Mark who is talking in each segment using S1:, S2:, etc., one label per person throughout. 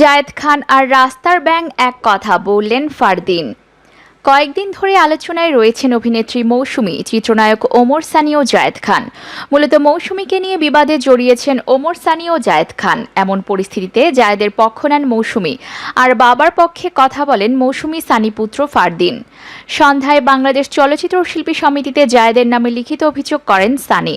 S1: জায়েদ খান আর রাস্তার ব্যাং এক কথা বললেন ফারদিন। কয়েকদিন ধরে আলোচনায় রয়েছেন অভিনেত্রী মৌসুমী, চিত্রনায়ক ওমর সানি ও জায়েদ খান। মূলত মৌসুমীকে নিয়ে বিবাদে জড়িয়েছেন ওমর সানি ও জায়েদ খান। এমন পরিস্থিতিতে জায়েদের পক্ষ নেন মৌসুমী। আর বাবার পক্ষে কথা বলেন মৌসুমী সানি পুত্র ফারদিন। সন্ধ্যায় বাংলাদেশ চলচ্চিত্র শিল্পী সমিতিতে জায়েদের নামে লিখিত অভিযোগ করেন সানি।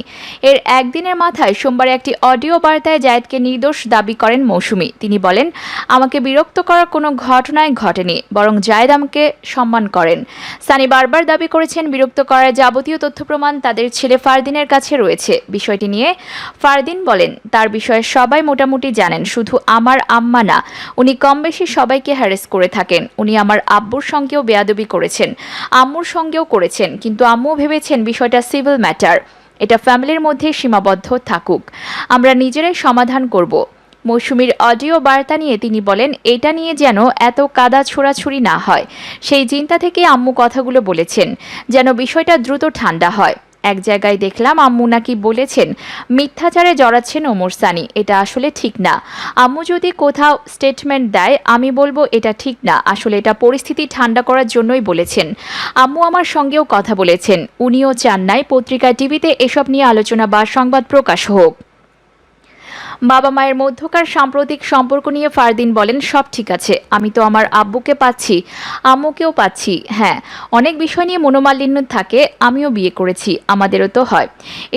S1: এর একদিনের মাথায় সোমবার একটি অডিও বার্তায় জায়েদকে নির্দোষ দাবি করেন মৌসুমী। তিনি বলেন, আমাকে বিরক্ত করার কোনো ঘটনাই ঘটেনি, বরং জায়েদ আমাকে সম্মান করেন। সানি বারবার দাবি করেছেন বিরক্ত করার যাবতীয় তথ্য প্রমাণ তাদের ছেলে ফারদিনের কাছে রয়েছে। বিষয়টি নিয়ে ফারদিন বলেন, তার বিষয়ে সবাই মোটামুটি জানেন, শুধু আমার আম্মা না, উনি কম বেশি সবাইকে হ্যারেস করে থাকেন। উনি আমার আব্বুর সঙ্গেও বেয়াদবি করেছেন, আম্মুর সঙ্গেও করেছেন, কিন্তু আম্মু ভেবেছেন বিষয়টা সিভিল ম্যাটার এটা ফ্যামিলির মধ্যে সীমাবদ্ধ থাকুক। আমরা নিজেরাই সমাধান করব। মৌসুমীর অডিও বার্তা নিয়ে তিনি বলেন, এটা নিয়ে যেন এত কাদা ছোড়াছুরি না হয়। সেই চিন্তা থেকে আম্মু কথাগুলো বলেছেন, যেন বিষয়টা দ্রুত ঠান্ডা হয়। এক জায়গায় দেখলাম আম্মু নাকি বলেছেন, মিথ্যাচারে জড়াচ্ছেন ওমর সানি, এটা আসলে ঠিক না। আম্মু যদি কোথাও স্টেটমেন্ট দেয়, আমি বলব এটা ঠিক না, আসলে এটা পরিস্থিতি ঠান্ডা করার জন্যই বলেছেন। আম্মু আমার সঙ্গেও কথা বলেছেন, উনিও চান নাই পত্রিকা টিভিতে এসব নিয়ে আলোচনা বা সংবাদ প্রকাশ হোক। বাবা মায়ের মধ্যকার সাম্প্রতিক সম্পর্ক নিয়ে ফারদিন বলেন, সব ঠিক আছে, আমি তো আমার আব্বুকে পাচ্ছি, আম্মুকেও পাচ্ছি হ্যাঁ অনেক বিষয় নিয়ে মনোমালিন্য থাকে, আমিও বিয়ে করেছি, আমাদেরও তো হয়।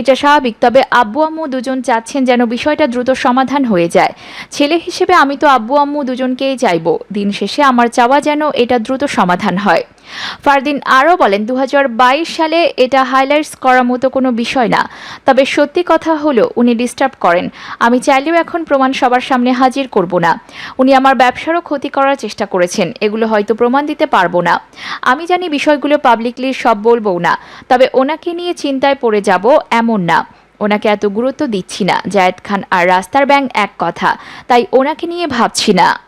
S1: এটা স্বাভাবিক, তবে আব্বু আম্মু দুজন চাচ্ছেন যেন বিষয়টা দ্রুত সমাধান হয়ে যায়। ছেলে হিসেবে আমি তো আব্বু আম্মু দুজনকেই চাইব, দিন শেষে আমার চাওয়া যেন এটা দ্রুত সমাধান হয়। ফারদিন আরও বলেন দু হাজার বাইশ সালে এটা হাইলাইটস করার মতো কোনো বিষয় না। তবে সত্যি কথা হলো, উনি ডিস্টার্ব করেন। আমি চাইলেও এখন প্রমাণ সবার সামনে হাজির করব না। উনি আমার ব্যবসারও ক্ষতি করার চেষ্টা করেছেন। এগুলো হয়তো প্রমাণ দিতে পারব না। আমি জানি বিষয়গুলো পাবলিকলি সব বলব না। তবে ওনাকে নিয়ে চিন্তায় পড়ে যাব এমন না। ওনাকে এত গুরুত্ব দিচ্ছি না। জায়েদ খান আর রাস্তার ব্যাং এক কথা। তাই ওনাকে নিয়ে ভাবছি না।